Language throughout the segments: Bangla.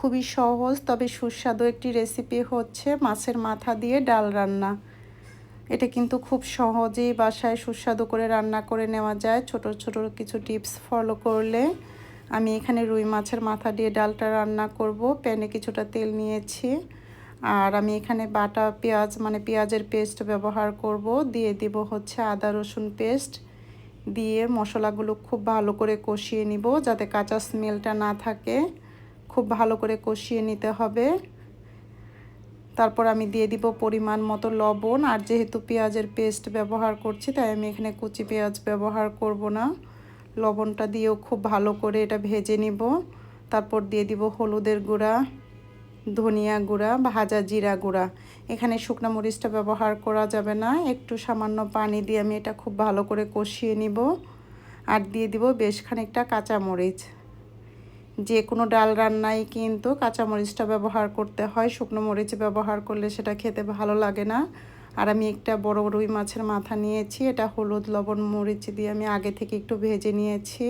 খুবই সহজ, তবে সুস্বাদু একটি রেসিপি হচ্ছে মাছের মাথা দিয়ে ডাল রান্না। এটা কিন্তু খুব সহজেই বাসায় সুস্বাদু করে রান্না করে নেওয়া যায়। ছোট ছোট কিছু টিপস ফলো করলে আমি এখানে রুই মাছের মাথা দিয়ে ডালটা রান্না করব। প্যানে কিছুটা তেল নিয়েছি আর আমি এখানে বাটা পেঁয়াজ মানে পেঁয়াজের পেস্ট ব্যবহার করব। দিয়ে দিব হচ্ছে আদা রসুন পেস্ট দিয়ে মশলাগুলো খুব ভালো করে কষিয়ে নিব যাতে কাঁচা স্মেলটা না থাকে। খুব ভালো করে কষিয়ে নিতে হবে। তারপর আমি দিয়ে দিব পরিমাণ মতো লবণ। আর যেহেতু পেঁয়াজের পেস্ট ব্যবহার করছি, তাই আমি এখানে কুচি পেঁয়াজ ব্যবহার করব না। লবণটা দিয়েও খুব ভালো করে এটা ভেজে নিব। তারপর দিয়ে দিব হলুদের গুঁড়া, ধনিয়া গুঁড়া, ভাজা জিরা গুঁড়া। এখানে শুকনো মরিচটা ব্যবহার করা যাবে না। একটু সামান্য পানি দিয়ে আমি এটা খুব ভালো করে কষিয়ে নিব। আর দিয়ে দিব বেশ খানিকটা কাঁচামরিচ। যে কোনো ডাল রান্নায় কিন্তু কাঁচামরিচটা ব্যবহার করতে হয়। শুকনো মরিচ ব্যবহার করলে সেটা খেতে ভালো লাগে না। আর আমি একটা বড় রুই মাছের মাথা নিয়েছি, এটা হলুদ লবণ মরিচ দিয়ে আমি আগে থেকে একটু ভেজে নিয়েছি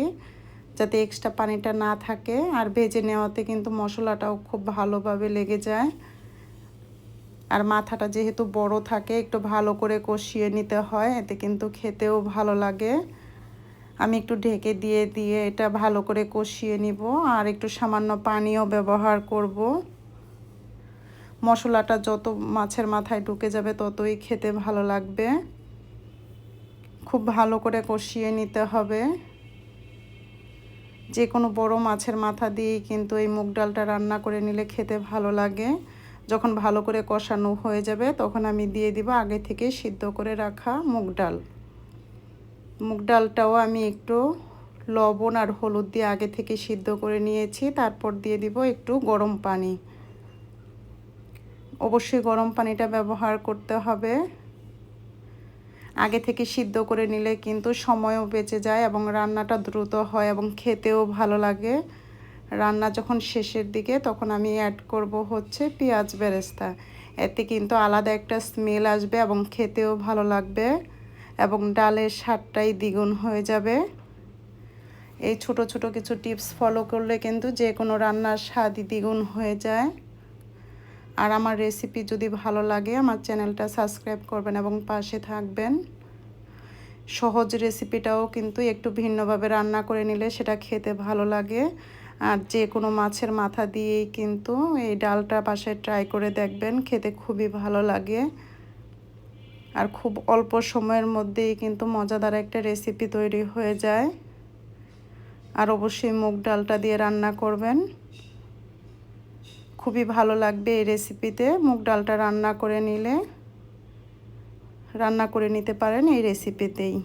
যাতে এক্সট্রা পানিটা না থাকে। আর ভেজে নেওয়াতে কিন্তু মশলাটাও খুব ভালোভাবে লেগে যায়। আর মাথাটা যেহেতু বড় থাকে, একটু ভালো করে কষিয়ে নিতে হয়, এতে কিন্তু খেতেও ভালো লাগে। আমি একটু ঢেকে দিয়ে দিয়ে এটা ভালো করে কষিয়ে নিব আর একটু সামান্য পানিও ব্যবহার করব। মশলাটা যত মাছের মাথায় ঢুকে যাবে ততই খেতে ভালো লাগবে। খুব ভালো করে কষিয়ে নিতে হবে। যে কোনো বড় মাছের মাথা দিয়েই কিন্তু এই মুগ ডালটা রান্না করে নিলে খেতে ভালো লাগে। যখন ভালো করে কষানো হয়ে যাবে তখন আমি দিয়ে দিব আগে থেকে সিদ্ধ করে রাখা মুগ ডাল। মুগ ডালটাও আমি একটু লবণ আর হলুদ দিয়ে আগে থেকে সিদ্ধ করে নিয়েছি। তারপর দিয়ে দিব একটু গরম পানি। অবশ্যই গরম পানিটা ব্যবহার করতে হবে। আগে থেকে সিদ্ধ করে নিলে কিন্তু সময়ও বেঁচে যায় এবং রান্নাটা দ্রুত হয় এবং খেতেও ভালো লাগে। রান্না যখন শেষের দিকে তখন আমি অ্যাড করব হচ্ছে পেঁয়াজ বেরেস্তা। এতে কিন্তু আলাদা একটা স্মেল আসবে এবং খেতেও ভালো লাগবে। এবং ডালের স্বাদটাই দ্বিগুণ হয়ে যাবে। এই ছোট ছোট কিছু টিপস ফলো করলে কিন্তু যে কোনো রান্নার স্বাদই দ্বিগুণ হয়ে যায়। আর আমার রেসিপি যদি ভালো লাগে, আমার চ্যানেলটা সাবস্ক্রাইব করবেন এবং পাশে থাকবেন। সহজ রেসিপিটাও কিন্তু একটু ভিন্নভাবে রান্না করে নিলে সেটা খেতে ভালো লাগে। আর যে কোনো মাছের মাথা দিয়েই কিন্তু এই ডালটা পাশে ট্রাই করে দেখবেন, খেতে খুবই ভালো লাগে। আর খুব অল্প সময়ের মধ্যেই কিন্তু মজাদার একটা রেসিপি তৈরি হয়ে যায়। আর অবশ্যই মুগ ডালটা দিয়ে রান্না করবেন। খুবই ভালো লাগবে এই রেসিপিতে মুগ ডালটা রান্না করে নিলে, রান্না করে নিতে পারেন এই রেসিপিতেই